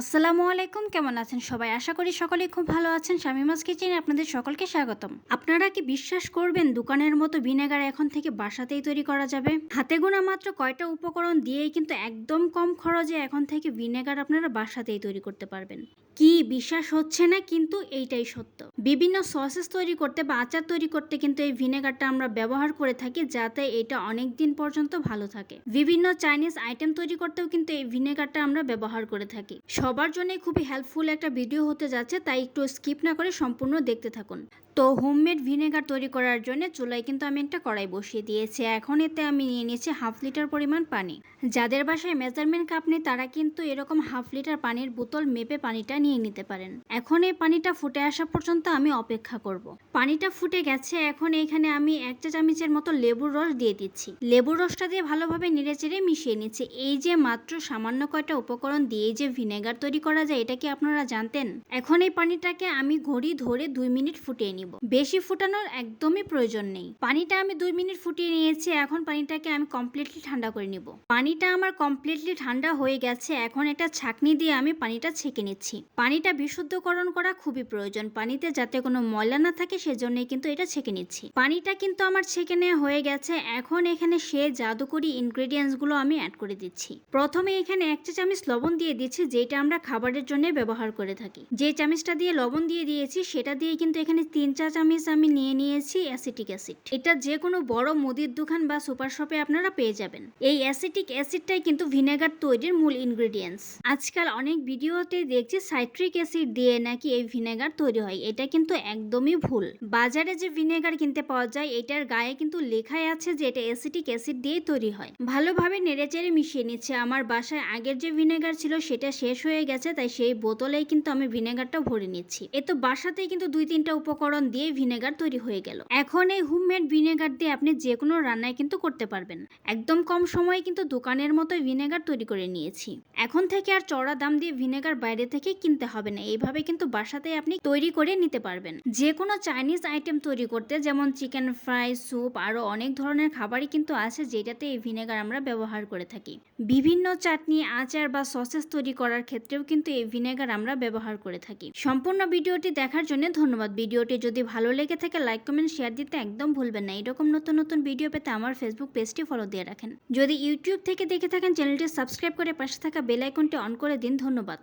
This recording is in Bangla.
আসসালামু আলাইকুম, কেমন আছেন সবাই? আশা করি সকলেই খুব ভালো আছেন। শামিমাস কিচেনে আপনাদের সকলকে স্বাগতম। আপনারা কি বিশ্বাস করবেন দোকানের মতো ভিনেগার এখন থেকে বাসাতেই তৈরি করা যাবে? হাতে গোনা মাত্র কয়টা উপকরণ দিয়েই কিন্তু একদম কম খরচে এখন থেকে ভিনেগার আপনারা বাসাতেই তৈরি করতে পারবেন। কি বিশ্বাস হচ্ছে না কিন্তু এইটাই সত্য। বিভিন্ন সসেস তৈরি করতে বা আচার তৈরি করতে কিন্তু এই ভিনেগারটা আমরা ব্যবহার করে থাকি যাতে এটা অনেক দিন পর্যন্ত ভালো থাকে। বিভিন্ন চাইনিজ আইটেম তৈরি করতেও কিন্তু এই ভিনেগারটা আমরা ব্যবহার করে থাকি। সবার জন্যই খুবই হেল্পফুল একটা ভিডিও হতে যাচ্ছে, তাই একটু স্কিপ না করে সম্পূর্ণ দেখতে থাকুন। তো হোমমেড ভিনেগার তৈরি করার জন্য চুলায় কিন্তু আমি একটা কড়াই বসিয়ে দিয়েছি। এখন এতে আমি নিয়ে নিয়েছি হাফ লিটার পরিমাণ পানি। যাদের বাসায় মেজারমেন্ট কাপ নেই, তারা কিন্তু এরকম হাফ লিটার পানির বোতল মেপে পানিটা নিয়ে নিতে পারেন। এখন এই পানিটা ফুটে আসা পর্যন্ত আমি অপেক্ষা করব। পানিটা ফুটে গেছে, এখন এখানে আমি এক চা চামচের মতো লেবুর রস দিয়ে দিচ্ছি। লেবুর রসটা দিয়ে ভালোভাবে নেড়েচেড়ে মিশিয়ে নিচ্ছি। এই যে মাত্র সামান্য কয়টা উপকরণ দিয়ে যে ভিনেগার তৈরি করা যায়, এটা কি আপনারা জানতেন? এখন এই পানিটাকে আমি ঘড়ি ধরে দুই মিনিট ফুটিয়ে নিব। বেশি ফুটানোর একদমই প্রয়োজন নেই। পানিটা আমি দুই মিনিট ফুটিয়ে নিয়েছি, এখন পানিটাকে আমি কমপ্লিটলি ঠান্ডা করে নিব। পানিটা আমার কমপ্লিটলি ঠান্ডা হয়ে গেছে, এখন একটা ছাকনি দিয়ে আমি পানিটা ছেঁকে নিচ্ছি। পানিটা বিশুদ্ধকরণ করা খুবই প্রয়োজন, পানিতে যাতে কোনো ময়লা না থাকে সেজন্যই কিন্তু এটা ছেঁকে নিচ্ছি। পানিটা কিন্তু আমার ছেঁকে নেওয়া হয়ে গেছে, এখন এখানে সে জাদুকরি ইনগ্রেডিয়েন্টসগুলো আমি অ্যাড করে দিচ্ছি। প্রথমে এখানে এক চা চামচ লবণ দিয়ে দিচ্ছি, যেটা আমরা খাবারের জন্য ব্যবহার করে থাকি। যে চামচটা দিয়ে লবণ দিয়ে দিয়েছি, সেটা দিয়ে কিন্তু এখানে তিন চা চামচ আমি নিয়ে নিয়েছি অ্যাসিটিক অ্যাসিড। এটা যে কোনো বড় মুদির দোকান বা সুপার শপে আপনারা পেয়ে যাবেন। এই অ্যাসিটিক অ্যাসিডটাই কিন্তু ভিনেগার তৈরির মূল ইনগ্রেডিয়েন্টস। আজকাল অনেক ভিডিওতে দেখছি সাইট্রিক অ্যাসিড দিয়ে নাকি এই ভিনেগার তৈরি হয়। এটা কিন্তু একদমই ভুল। বাজারে যে ভিনেগার কিনতে পাওয়া যায়, এটার গায়ে কিন্তু লেখাই আছে যে এটা অ্যাসিটিক অ্যাসিড দিয়ে তৈরি হয়। ভালোভাবে নেড়েচেড়ে মিশিয়ে নিচ্ছে। আমার বাসায় আগের যে ভিনেগার ছিল, সেটা শেষ হয়ে গেছে, তাই সেই বোতলেই কিন্তু আমি ভিনেগারটা ভরে নিচ্ছি। এ তো বাসাতেই কিন্তু দুই তিনটা উপকরণ দিয়ে ভিনেগার তৈরি হয়ে গেল। এখন এই হোমমেড ভিনেগার দিয়ে আপনি যে কোনো রান্নায় কিন্তু করতে পারবেন। একদম কম সময়ে কিন্তু দোকানের মতো ভিনেগার তৈরি করে নিয়েছি। এখন থেকে আর চড়া দাম দিয়ে ভিনেগার বাইরে থেকে কিনতে হবে না। এইভাবে কিন্তু বাসাতে আপনি তৈরি করে নিতে পারবেন। যে কোনো চাইনিজ আইটেম তৈরি করতে, যেমন চিকেন ফ্রাই, স্যুপ আরও অনেক ধরনের খাবারই কিন্তু আছে যেটাতে এই ভিনেগার আমরা ব্যবহার করে থাকি। বিভিন্ন চাটনি, আচার বা সসেস তৈরি করার ক্ষেত্রেও কিন্তু এই ভিনেগার আমরা ব্যবহার করে থাকি। সম্পূর্ণ ভিডিওটি দেখার জন্য ধন্যবাদ। ভিডিওটি যদি ভালো লেগে থাকে লাইক কমেন্ট শেয়ার দিতে একদম ভুলবেন না। এরকম নতুন নতুন ভিডিও পেতে আমার ফেসবুক পেজটি ফলো দিয়ে রাখেন। যদি ইউটিউব থেকে দেখে থাকেন চ্যানেলটি সাবস্ক্রাইব করে পাশে থাকা বেল আইকনটি অন করে দিন। ধন্যবাদ।